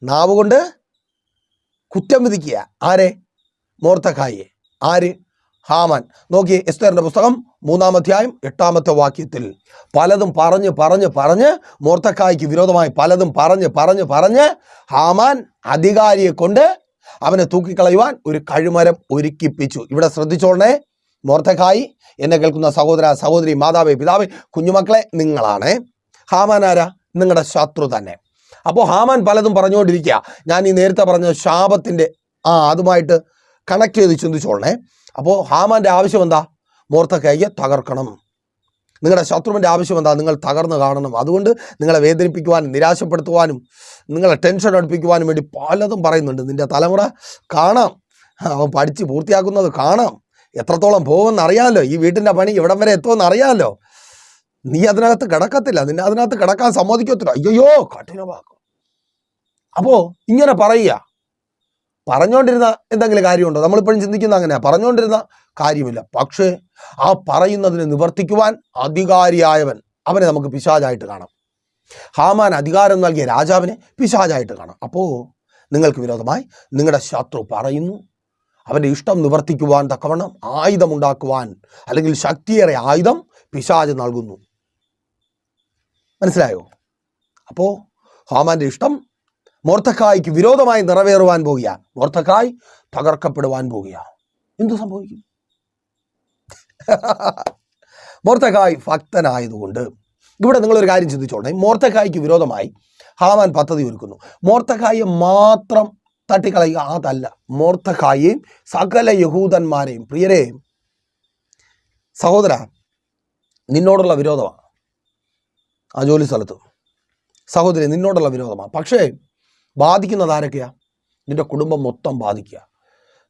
നാവ് കൊണ്ട് കുറ്റം വിധിക്കുക. ആരെ? മോർത്തക്കായെ ആര്? ഹാമാൻ. നോക്കി എസ്തേറിന്റെ പുസ്തകം മൂന്നാം അധ്യായം എട്ടാമത്തെ വാക്യത്തിൽ പലതും പറഞ്ഞ് പറഞ്ഞ് പറഞ്ഞ് മോർത്തക്കായ്ക്ക് വിരോധമായി പലതും പറഞ്ഞ് പറഞ്ഞ് പറഞ്ഞ് ഹാമാൻ അധികാരിയെ കൊണ്ട് അവനെ തൂക്കിക്കളയുവാൻ ഒരു കഴിമരം ഒരുക്കിപ്പിച്ചു. ഇവിടെ ശ്രദ്ധിച്ചോളണേ മോർത്തക്കായി എന്നെ കേൾക്കുന്ന സഹോദര സഹോദരി മാതാവേ പിതാവേ കുഞ്ഞുമക്കളെ നിങ്ങളാണ്. ഹാമാൻ ആരാ? നിങ്ങളുടെ ശത്രു തന്നെ. അപ്പോൾ ഹാമാൻ പലതും പറഞ്ഞുകൊണ്ടിരിക്കുക. ഞാൻ ഈ നേരത്തെ പറഞ്ഞ ശാപത്തിന്റെ ആ അതുമായിട്ട് കണക്ട് ചെയ്ത് ചിന്തിച്ചോളണേ. അപ്പോൾ ഹാമാന്റെ ആവശ്യം എന്താ? മോർത്തക്കായിയെ തകർക്കണം. നിങ്ങളുടെ ശത്രുവിന്റെ ആവശ്യം എന്താ? നിങ്ങൾ തകർന്ന് കാണണം. അതുകൊണ്ട് നിങ്ങളെ വേദനിപ്പിക്കുവാനും നിരാശപ്പെടുത്തുവാനും നിങ്ങളെ ടെൻഷൻ അടുപ്പിക്കുവാനും വേണ്ടി പലതും പറയുന്നുണ്ട്. നിന്റെ തലമുറ കാണാം. അവൻ പഠിച്ച് പൂർത്തിയാക്കുന്നത് കാണാം. എത്രത്തോളം പോകുമെന്ന് അറിയാമല്ലോ ഈ വീട്ടിന്റെ പണി ഇവിടം വരെ എത്തുമെന്ന് അറിയാമല്ലോ നീ അതിനകത്ത് കിടക്കത്തില്ല. നിന്നെ അതിനകത്ത് കിടക്കാൻ സമ്മതിക്കത്തില്ല. അയ്യോ കഠിനമാക്കും. അപ്പോൾ ഇങ്ങനെ പറയുക. പറഞ്ഞുകൊണ്ടിരുന്ന എന്തെങ്കിലും കാര്യമുണ്ടോ? നമ്മളിപ്പോഴും ചിന്തിക്കുന്ന അങ്ങനെയാ. പറഞ്ഞുകൊണ്ടിരുന്ന കാര്യമില്ല. പക്ഷേ ആ പറയുന്നതിന് നിവർത്തിക്കുവാൻ അധികാരിയായവൻ അവനെ നമുക്ക് പിശാചായിട്ട് കാണാം. ഹാമാൻ അധികാരം നൽകിയ രാജാവിനെ പിശാചായിട്ട് കാണാം. അപ്പോൾ നിങ്ങൾക്ക് വിരോധമായി നിങ്ങളുടെ ശത്രു പറയുന്നു. അവന്റെ ഇഷ്ടം നിവർത്തിക്കുവാൻ തക്കവണ്ണം ആയുധമുണ്ടാക്കുവാൻ അല്ലെങ്കിൽ ശക്തിയേറെ ആയുധം പിശാജ് നൽകുന്നു. മനസ്സിലായോ? അപ്പോൾ ഹാമാന്റെ ഇഷ്ടം മോർത്തക്കായ്ക്ക് വിരോധമായി നിറവേറുവാൻ പോകുക മോർത്തക്കായ് തകർക്കപ്പെടുവാൻ പോകുക എന്തു സംഭവിക്കും? മോർത്തക്കായ് ഭക്തനായതുകൊണ്ട് ഇവിടെ നിങ്ങളൊരു കാര്യം ചിന്തിച്ചോട്ടെ മോർത്തക്കായ്ക്ക് വിരോധമായി ഹാമാൻ പദ്ധതി ഒരുക്കുന്നു. മോർത്തക്കായെ മാത്രം തട്ടിക്കളയുക അതല്ല മോർത്തക്കായെയും സകല യഹൂദന്മാരെയും പ്രിയരെയും സഹോദര നിന്നോടുള്ള വിരോധമാണ് ആ ജോലി സ്ഥലത്ത്. സഹോദരി നിന്നോടുള്ള വിരോധമാണ്. പക്ഷേ ബാധിക്കുന്നത് ആരൊക്കെയാ? നിന്റെ കുടുംബം മൊത്തം ബാധിക്കുക.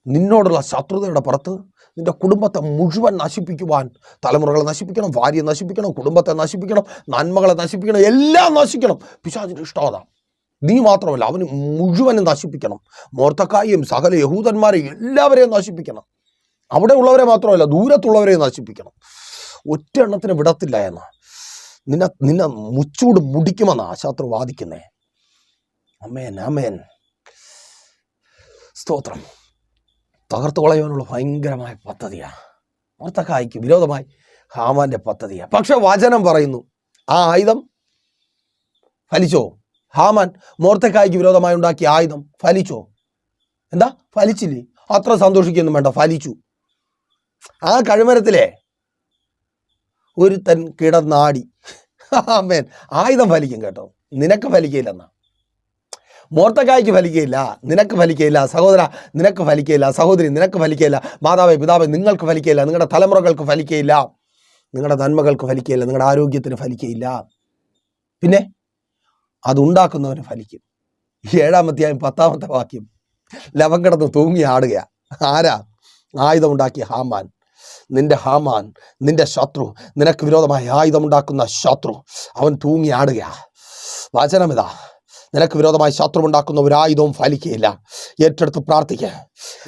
നിന്നോടുള്ള ശത്രുതയുടെ പുറത്ത് നിന്റെ കുടുംബത്തെ മുഴുവൻ നശിപ്പിക്കുവാൻ തലമുറകളെ നശിപ്പിക്കണം ഭാര്യയെ നശിപ്പിക്കണം കുടുംബത്തെ നശിപ്പിക്കണം നന്മകളെ നശിപ്പിക്കണം എല്ലാം നശിക്കണം. പിശാചിന്റെ ഇഷ്ടമതാ. നീ മാത്രമല്ല അവന് മുഴുവനും നശിപ്പിക്കണം. മോർത്തക്കായും സകല യഹൂദന്മാരെയും എല്ലാവരെയും നശിപ്പിക്കണം. അവിടെ ഉള്ളവരെ മാത്രമല്ല ദൂരത്തുള്ളവരെയും നശിപ്പിക്കണം. ഒറ്റ എണ്ണത്തിന് വിടത്തില്ല എന്ന്. നിന്നെ നിന്നെ മുച്ചൂട് മുടിക്കുമെന്നാ ശത്രു വാദിക്കുന്നേ. അമേൻ അമേൻ. സ്തോത്രം. തകർത്തു കളയുവാനുള്ള ഭയങ്കരമായ പദ്ധതിയാണ് മോർത്തക്കായ്ക്ക് വിരോധമായി ഹാമാന്റെ പദ്ധതിയാണ് പക്ഷെ വചനം പറയുന്നു ആ ആയുധം ഫലിച്ചോ? ഹാമാൻ മോർത്തക്കായ്ക്ക് വിരോധമായി ഉണ്ടാക്കിയ ആയുധം ഫലിച്ചോ? എന്താ? ഫലിച്ചില്ലേ? അത്ര സന്തോഷിക്കൊന്നും വേണ്ട ഫലിച്ചു. ആ കഴിമരത്തിലെ ഒരുത്തൻ കിടന്നാടി. ആമേൻ ആയുധം ഫലിക്കും കേട്ടോ. നിനക്ക് ഫലിക്കയില്ലെന്നാ. മോർത്തക്കായ്ക്ക് ഫലിക്കയില്ല നിനക്ക് ഫലിക്കയില്ല സഹോദര നിനക്ക് ഫലിക്കയില്ല സഹോദരി നിനക്ക് ഫലിക്കയില്ല മാതാവേ പിതാവേ നിങ്ങൾക്ക് ഫലിക്കയില്ല നിങ്ങളുടെ തലമുറകൾക്ക് ഫലിക്കയില്ല നിങ്ങളുടെ നന്മകൾക്ക് ഫലിക്കയില്ല നിങ്ങളുടെ ആരോഗ്യത്തിന് ഫലിക്കയില്ല. പിന്നെ അതുണ്ടാക്കുന്നവന് ഫലിക്കും. ഏഴാമത്തെ ഏഴാമത്തെയായും പത്താമത്തെ വാക്യം. ലവം കിടന്ന് തൂങ്ങി ആടുക ആരാ? ആയുധമുണ്ടാക്കിയ ഹാമാൻ. നിന്റെ ഹാമാൻ നിന്റെ ശത്രു നിനക്ക് വിരോധമായി ആയുധമുണ്ടാക്കുന്ന ശത്രു അവൻ തൂങ്ങി ആടുക വചനമിതാ. നിനക്ക് വിരോധമായി ശത്രുവുണ്ടാക്കുന്ന ഒരു ആയുധവും ഫലിക്കുകയില്ല. ഏറ്റെടുത്ത് പ്രാർത്ഥിക്കുക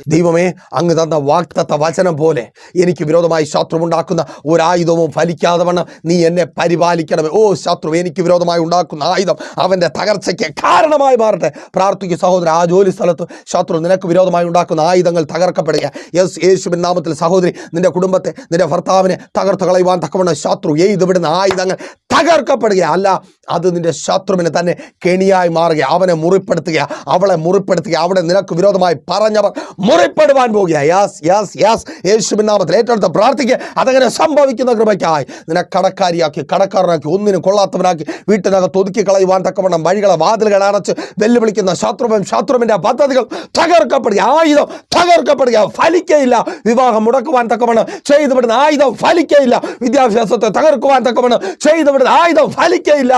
ദൈവമേ അങ്ങ് തന്ന വാക്തത്വ വചനം പോലെ എനിക്ക് വിരോധമായി ശത്രുവുണ്ടാക്കുന്ന ഒരു ആയുധവും ഫലിക്കാതെ വണ്ണം നീ എന്നെ പരിപാലിക്കണമേ. ഓ ശത്രു എനിക്ക് വിരോധമായി ഉണ്ടാക്കുന്ന ആയുധം അവന്റെ തകർച്ചയ്ക്ക് കാരണമായി മാറട്ടെ. പ്രാർത്ഥിക്കുക സഹോദരൻ ആ ജോലി സ്ഥലത്ത് ശത്രു നിനക്ക് വിരോധമായി ഉണ്ടാക്കുന്ന ആയുധങ്ങൾ തകർക്കപ്പെടുക. യെസ് യേശുവിൻ നാമത്തിൽ സഹോദരി നിന്റെ കുടുംബത്തെ നിന്റെ ഭർത്താവിനെ തകർത്ത് കളയുവാൻ തക്കവണ്ണം ശത്രു എഴുതപ്പെടുന്ന ആയുധങ്ങൾ തകർക്കപ്പെടുക. അല്ല അത് നിന്റെ ശത്രുവിനെ തന്നെ കെണിയായി മാറുക അവനെ മുറിപ്പെടുത്തുക അവളെ മുറിപ്പെടുത്തുക അവിടെ നിനക്ക് വിരോധമായി പറഞ്ഞവർ മുറിപ്പെടുവാൻ പോകുക യാസ് യാസ് യാസ് യേശുവിൻ നാമത്തിൽ ഏറ്റെടുത്ത് പ്രാർത്ഥിക്കുക അതങ്ങനെ സംഭവിക്കുന്ന കൃപയ്ക്കായി നിന്നെ കടക്കാരിയാക്കി കടക്കാരനാക്കി ഒന്നിനും കൊള്ളാത്തവനാക്കി വീട്ടിനകത്ത് ഒതുക്കി കളയുവാൻ തക്കവണ്ണം വഴികളെ വാതിലുകൾ അടച്ച് വെല്ലുവിളിക്കുന്ന ശത്രുവും ശത്രുവിന്റെ പദ്ധതികൾ തകർക്കപ്പെടുക ആയുധം തകർക്കപ്പെടുക ഫലിക്കയില്ല. വിവാഹം മുടക്കുവാൻ തക്കവണ്ണം ചെയ്തുവിടുന്ന ആയുധം ഫലിക്കയില്ല. വിദ്യാഭ്യാസത്തെ തകർക്കുവാൻ തക്കവണ്ണം ചെയ്തുവിടുന്ന ആയുധം ഫലിക്കയില്ല.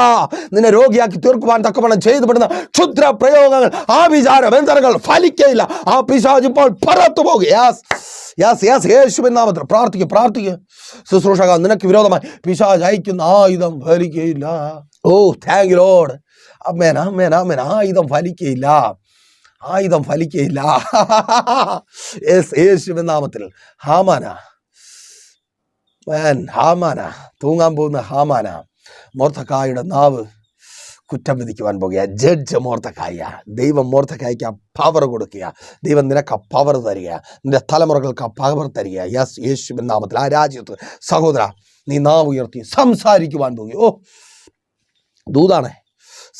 നിന്നെ രോഗിയാക്കി തീർക്കുവാൻ തക്കവണ്ണം ചെയ്തുവിടുന്ന ക്ഷുദ്ര പ്രയോഗങ്ങൾ ആ വിചാര ബന്ധനങ്ങൾ ഫലിക്കയില്ല. ആ പിശാജ് ഇപ്പോൾ പറത്തു പോകുക യാസ് യാസ് യാസ് യേശുവിൻ നാമത്തിൽ പ്രാർത്ഥിക്കുക പ്രാർത്ഥിക്കുക ശുശ്രൂഷക നിനക്ക് വിരോധമായി പിശാജ് അയക്കുന്ന ആയുധം ഫലിക്കയില്ല. ഓ താങ്ക് ലോഡ് അമ്മേന അമ്മേന അമ്മേന ആയുധം ഫലിക്കയില്ല. ആയുധം ഫലിക്കയില്ല. യേസ് യേശുവിൻ നാമത്തിൽ. ഹാമാന. ഹാമാന. തൂങ്ങാൻ പോകുന്ന ഹാമാന. മോർത്തക്കായുടെ നാവ് കുറ്റം വിധിക്കുവാൻ പോകുക ജഡ്ജ് മോർത്തക്കായ ദൈവം മോർത്തക്കായ്ക്ക് ആ പവർ കൊടുക്കുക ദൈവം നിനക്ക് ആ പവർ തരിക നിന്റെ തലമുറകൾക്ക് ആ പവർ തരിക യെസ് യേശുവിൻ നാമത്തിൽ ആ രാജ്യത്ത് സഹോദര നീ നാവ് ഉയർത്തി സംസാരിക്കുവാൻ പോകുക ഓ ദൂതാണേ.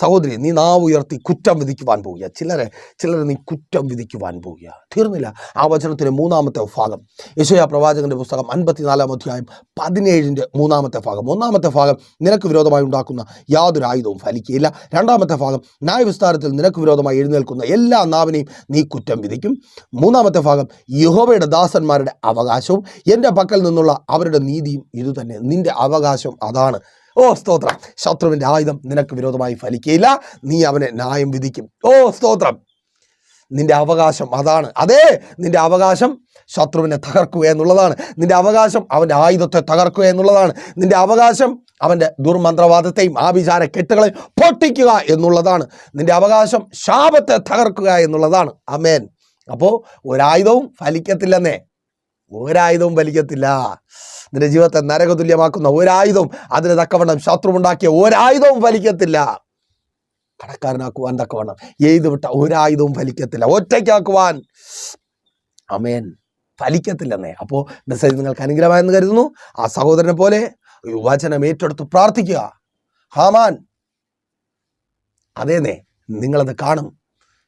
സഹോദരി നീ നാവ് ഉയർത്തി കുറ്റം വിധിക്കുവാൻ പോവുക ചിലരെ ചിലരെ നീ കുറ്റം വിധിക്കുവാൻ പോവുക തീർന്നില്ല. ആ വചനത്തിന്റെ മൂന്നാമത്തെ ഭാഗം. യശോയ പ്രവാചകന്റെ പുസ്തകം അൻപത്തിനാലാം അധ്യായം പതിനേഴിന്റെ മൂന്നാമത്തെ ഭാഗം. ഒന്നാമത്തെ ഭാഗം നിനക്ക് വിരോധമായി ഉണ്ടാക്കുന്ന യാതൊരു ആയുധവും ഫലിക്കുകയില്ല. രണ്ടാമത്തെ ഭാഗം ന്യായവിസ്താരത്തിൽ നിനക്ക് വിരോധമായി എഴുന്നേൽക്കുന്ന എല്ലാ നാവിനെയും നീ കുറ്റം വിധിക്കും. മൂന്നാമത്തെ ഭാഗം യഹോവയുടെ ദാസന്മാരുടെ അവകാശവും എന്റെ പക്കൽ നിന്നുള്ള അവരുടെ നീതിയും ഇതുതന്നെ. നിന്റെ അവകാശം അതാണ്. ഓ സ്തോത്രം. ശത്രുവിന്റെ ആയുധം നിനക്ക് വിരോധമായി ഫലിക്കയില്ല. നീ അവനെ ന്യായം വിധിക്കും. ഓ സ്തോത്രം. നിന്റെ അവകാശം അതാണ്. അതെ നിന്റെ അവകാശം ശത്രുവിനെ തകർക്കുക എന്നുള്ളതാണ്. നിന്റെ അവകാശം അവന്റെ ആയുധത്തെ തകർക്കുക എന്നുള്ളതാണ്. നിന്റെ അവകാശം അവന്റെ ദുർമന്ത്രവാദത്തെയും ആഭിചാര കെട്ടുകളെയും പൊട്ടിക്കുക എന്നുള്ളതാണ്. നിന്റെ അവകാശം ശാപത്തെ തകർക്കുക എന്നുള്ളതാണ്. അമേൻ അപ്പോൾ ഒരായുധവും ഫലിക്കത്തില്ലെന്നേ. ഒരായുധവും ഫലിക്കത്തില്ല. നിന്റെ ജീവിതത്തെ നരകതുല്യമാക്കുന്ന ഒരായുധവും അതിന് തക്കവണ്ണം ശത്രുവുണ്ടാക്കിയ ഒരായുധവും ഫലിക്കത്തില്ല. കടക്കാരനാക്കുവാൻ തക്കവണ്ണം എഴുതി വിട്ട ഒരായുധവും ഫലിക്കത്തില്ല. ഒറ്റയ്ക്കാക്കുവാൻ. അമേൻ ഫലിക്കത്തില്ലെന്നേ. അപ്പോൾ മെസ്സേജ് നിങ്ങൾക്ക് അനുഗ്രഹമായെന്ന് കരുതുന്നു. ആ സഹോദരനെ പോലെ വചനം ഏറ്റെടുത്ത് പ്രാർത്ഥിക്കുക. ഹാമാൻ. അതേന്നേ നിങ്ങളത് കാണും.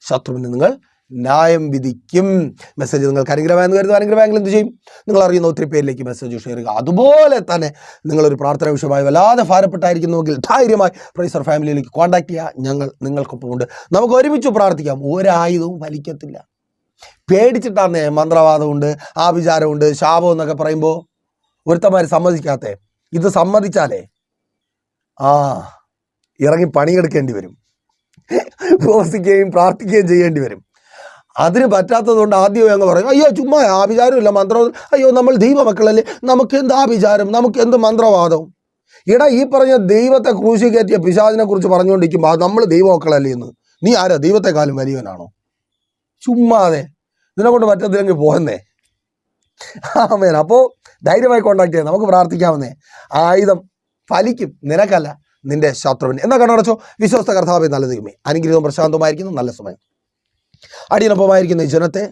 ശത്രുവിന് നിങ്ങൾ ന്യായം വിധിക്കും. മെസ്സേജ് നിങ്ങൾക്ക് അനുഗ്രഹമായെന്ന് കരുതുക. അനുഗ്രഹമെങ്കിൽ എന്ത് ചെയ്യും? നിങ്ങൾ അറിയുന്ന ഒത്തിരി പേരിലേക്ക് മെസ്സേജ് ഷെയർ ചെയ്യുക. അതുപോലെ തന്നെ നിങ്ങളൊരു പ്രാർത്ഥന വിഷയമായി വല്ലാതെ ഭാരപ്പെട്ടായിരിക്കുന്നുവെങ്കിൽ ധൈര്യമായി പ്രൈസർ ഫാമിലിയിലേക്ക് കോൺടാക്ട് ചെയ്യുക. ഞങ്ങൾ നിങ്ങൾക്കൊപ്പമുണ്ട് നമുക്ക് ഒരുമിച്ച് പ്രാർത്ഥിക്കാം. ഒരായുധവും വലിക്കത്തില്ല. പേടിച്ചിട്ടാന്നേ മന്ത്രവാദമുണ്ട് ആഭിചാരമുണ്ട് ശാപം എന്നൊക്കെ പറയുമ്പോൾ ഒരുത്തമാര് സമ്മതിക്കാത്ത? ഇത് സമ്മതിച്ചാലേ? ആ ഇറങ്ങി പണിയെടുക്കേണ്ടി വരും. ഉപവസിക്കുകയും പ്രാർത്ഥിക്കുകയും ചെയ്യേണ്ടി വരും. അതിന് പറ്റാത്തതുകൊണ്ട് ആദ്യം അങ്ങ് പറയും അയ്യോ ചുമ്മാ ആഭിചാരമില്ല മന്ത്രം അയ്യോ നമ്മൾ ദൈവമക്കളല്ലേ നമുക്ക് എന്ത് ആഭിചാരം നമുക്ക് എന്ത് മന്ത്രവാദവും ഇട ഈ പറഞ്ഞ ദൈവത്തെ ക്രൂശി കയറ്റിയ പിശാചിനെ കുറിച്ച് പറഞ്ഞുകൊണ്ടിരിക്കുമ്പോൾ നമ്മൾ ദൈവമക്കളല്ലേ എന്ന് നീ ആരാ? ദൈവത്തെക്കാളും വലിയവനാണോ? ചുമ്മാതെ. ഇതിനെ കൊണ്ട് പറ്റത്തില്ലെങ്കിൽ പോകുന്നേ ആമേൻ. അപ്പോൾ ധൈര്യമായി കോണ്ടാക്ട് ചെയ്യാം. നമുക്ക് പ്രാർത്ഥിക്കാവുന്നേ. ആയുധം ഫലിക്കും. നിനക്കല്ല നിന്റെ ശത്രുവിന്. എന്നാ കണ്ടടച്ചോ വിശ്വസ്ത കർത്താവ് നല്ല ദൈവമേ. അനുഗ്രഹവും പ്രശാന്തമായിരിക്കുന്നു നല്ല സമയം. അടിയനൊപ്പമായിരിക്കുന്ന ജനത്തെ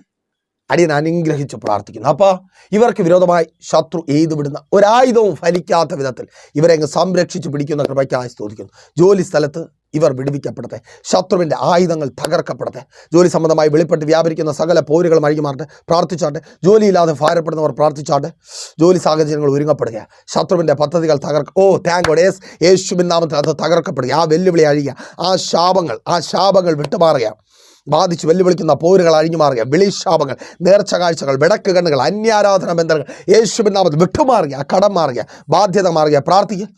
അടിയൻ അനുഗ്രഹിച്ച് പ്രാർത്ഥിക്കുന്നു. അപ്പോൾ ഇവർക്ക് വിരോധമായി ശത്രു എയ്തു വിടുന്ന ഒരായുധവും ഫലിക്കാത്ത വിധത്തിൽ ഇവരെ അങ്ങ് സംരക്ഷിച്ച് പിടിക്കുന്ന കൃപയ്ക്കായി സ്തോതിക്കുന്നു. ജോലി സ്ഥലത്ത് ഇവർ വിടുവിക്കപ്പെടട്ടെ. ശത്രുവിന്റെ ആയുധങ്ങൾ തകർക്കപ്പെടട്ടെ. ജോലി സംബന്ധമായി വെളിപ്പെട്ട് വ്യാപരിക്കുന്ന സകല പോരുകൾ അഴിമാറട്ടെ മാറട്ടെ പ്രാർത്ഥിച്ചാട്ടെ. ജോലിയില്ലാതെ ഭാരപ്പെടുന്നവർ പ്രാർത്ഥിച്ചാട്ടെ. ജോലി സാഹചര്യങ്ങൾ ഒരുങ്ങപ്പെടുക ശത്രുവിന്റെ പദ്ധതികൾ തകർക്ക ഓ താങ്ക് ഗോഡ് യേസ് നാമത്തിൽ അത് തകർക്കപ്പെടുക ആ വെല്ലുവിളി അഴിയുക. ആ ശാപങ്ങൾ ആ ശാപങ്ങൾ വിട്ടുമാറുക ബാധിച്ച് വെല്ലുവിളിക്കുന്ന പോരുകൾ അഴിഞ്ഞു മാറുക വിളിശാപങ്ങൾ നേർച്ച കാഴ്ചകൾ വിടക്ക് കണ്ണുകൾ അന്യാരാധന ബന്ധങ്ങൾ യേശുവിൻ നാമത്തിൽ വിട്ടുമാറുക കടം മാറുക ബാധ്യത മാറുക പ്രാർത്ഥിക്കുക.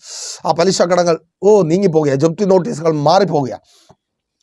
ആ പലിശ കടങ്ങൾ ഓ നീങ്ങിപ്പോകുക ജപ്തി നോട്ടീസുകൾ മാറിപ്പോകുക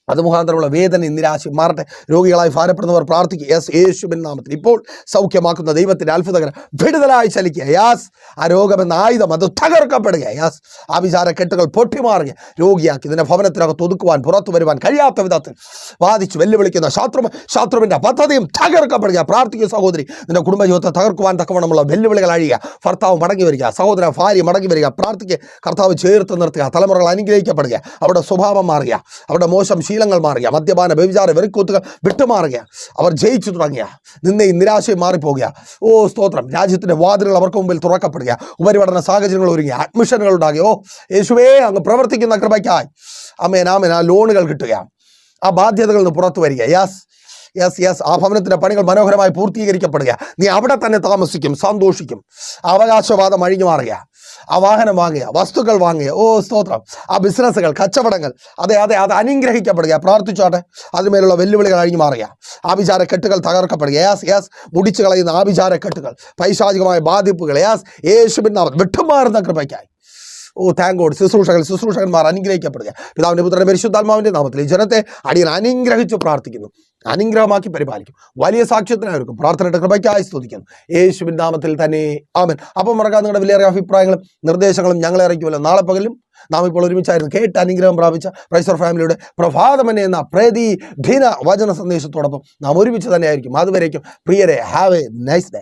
അത് മുഖാന്തരമുള്ള വേദന നിരാശ മാറട്ടെ രോഗികളായി ഭാരപ്പെടുന്നവർ പ്രാർത്ഥിക്കുക. യെസ് യേശുവിൻ നാമത്തിൽ. ഇപ്പോൾ സൗഖ്യമാക്കുന്ന ദൈവത്തിന്റെ അത്ഭുതകരം വിടുതലായി ചലിക്കുക. യാസ് ആ രോഗമെന്ന ആയുധം അത് തകർക്കപ്പെടുക. യാസ് ആ വിചാര കെട്ടുകൾ പൊട്ടിമാറുക. രോഗിയാക്കി ഇതിന്റെ ഭവനത്തിനകത്ത് ഒതുക്കുവാൻ പുറത്തു വരുവാൻ കഴിയാത്ത വിധത്തിൽ വാദിച്ച് വെല്ലുവിളിക്കുന്ന ശാത്രു ശാത്രുവിന്റെ പദ്ധതിയും തകർക്കപ്പെടുക. പ്രാർത്ഥിക്കുക സഹോദരി നിന്റെ കുടുംബജീവിതത്തെ തകർക്കുവാൻ തക്കവണ്ണമുള്ള വെല്ലുവിളികൾ അഴിയുക. ഭർത്താവ് മടങ്ങി വരിക. സഹോദര ഭാര്യ മടങ്ങി വരിക. പ്രാർത്ഥിക്കുക കർത്താവ് ചേർത്ത് നിർത്തുക. തലമുറകൾ അനുഗ്രഹിക്കപ്പെടുക. അവിടെ സ്വഭാവം മാറുക. അവിടെ മോശം ശീലങ്ങൾ മാറുക മദ്യപാന വ്യഭിചാര വെറുക്കൂത്തുകൾ വിട്ടുമാറുക അവർ ജയിച്ചു തുടങ്ങിയ നിന്നയും നിരാശയും മാറിപ്പോകുക ഓ സ്തോത്രം. രാജ്യത്തിന്റെ വാതിലുകൾ അവർക്ക് മുമ്പിൽ തുറക്കപ്പെടുക ഉപരിപഠന സാഹചര്യങ്ങൾ ഒരുങ്ങി. അഡ്മിഷനുകൾ ഉണ്ടാകുക ഓ യേശുവേ അങ്ങ് പ്രവർത്തിക്കുന്ന കൃപയ്ക്കായി. അമേൻ ആമേൻ. ആ ലോണുകൾ കിട്ടുക ആ ബാധ്യതകളിൽ നിന്ന് പുറത്തു വരിക യാസ് യെസ് യെസ്. ആ ഭവനത്തിന്റെ പണികൾ മനോഹരമായി പൂർത്തീകരിക്കപ്പെടുക നീ അവിടെ തന്നെ താമസിക്കും സന്തോഷിക്കും. അവകാശവാദം അഴിഞ്ഞു മാറുക ആ വാഹനം വാങ്ങുക വസ്തുക്കൾ വാങ്ങുക ഓ സ്തോത്രം. ആ ബിസിനസ്സുകൾ കച്ചവടങ്ങൾ അതെ അതെ അത് അനുഗ്രഹിക്കപ്പെടുക. പ്രാർത്ഥിച്ചോട്ടെ അതിന്മേലുള്ള വെല്ലുവിളികൾ അഴിഞ്ഞു മാറുക. ആഭിചാര കെട്ടുകൾ തകർക്കപ്പെടുക. യാസ് യാസ് മുടിച്ചു കളയുന്ന ആഭിചാര കെട്ടുകൾ പൈശാചികമായ ബാധിപ്പുകൾ. യാസ് യേശുബിൻ നാമത്തിൽ വിട്ടുമാറുന്ന കൃപയ്ക്കായി. ഓ താങ്ക് ഗോഡ് ശുശ്രൂഷകൾ ശുശ്രൂഷകന്മാർ അനുഗ്രഹിക്കപ്പെടുക. പിതാവിന്റെ പുത്രൻ പരിശുദ്ധാത്മാവിന്റെ നാമത്തിൽ ഈ ജനത്തെ അടിയൻ അനുഗ്രഹിച്ച് പ്രാർത്ഥിക്കുന്നു. അനുഗ്രഹമാക്കി പരിപാലിക്കും. വലിയ സാക്ഷ്യത്തിനായിരിക്കും. പ്രാർത്ഥനയുടെ കൃപയ്ക്കായി സ്തുതിക്കുന്നു. യേശുവിൻ നാമത്തിൽ തന്നെ ആമൻ. അപ്പം മറക്കാൻ നിങ്ങളുടെ വിലയേറെ അഭിപ്രായങ്ങളും നിർദ്ദേശങ്ങളും ഞങ്ങളെ അറിയിക്കുമല്ലോ. നാളെ പകലും നാം ഇപ്പോൾ ഒരുമിച്ചായിരുന്നു കേട്ട് അനുഗ്രഹം പ്രാപിച്ച പ്രൈസർ ഫാമിലിയുടെ പ്രഭാതമനെ എന്ന പ്രതിദിന വചന സന്ദേശത്തോടൊപ്പം നാം ഒരുമിച്ച് തന്നെയായിരിക്കും. അതുവരേക്കും പ്രിയരെ have a nice day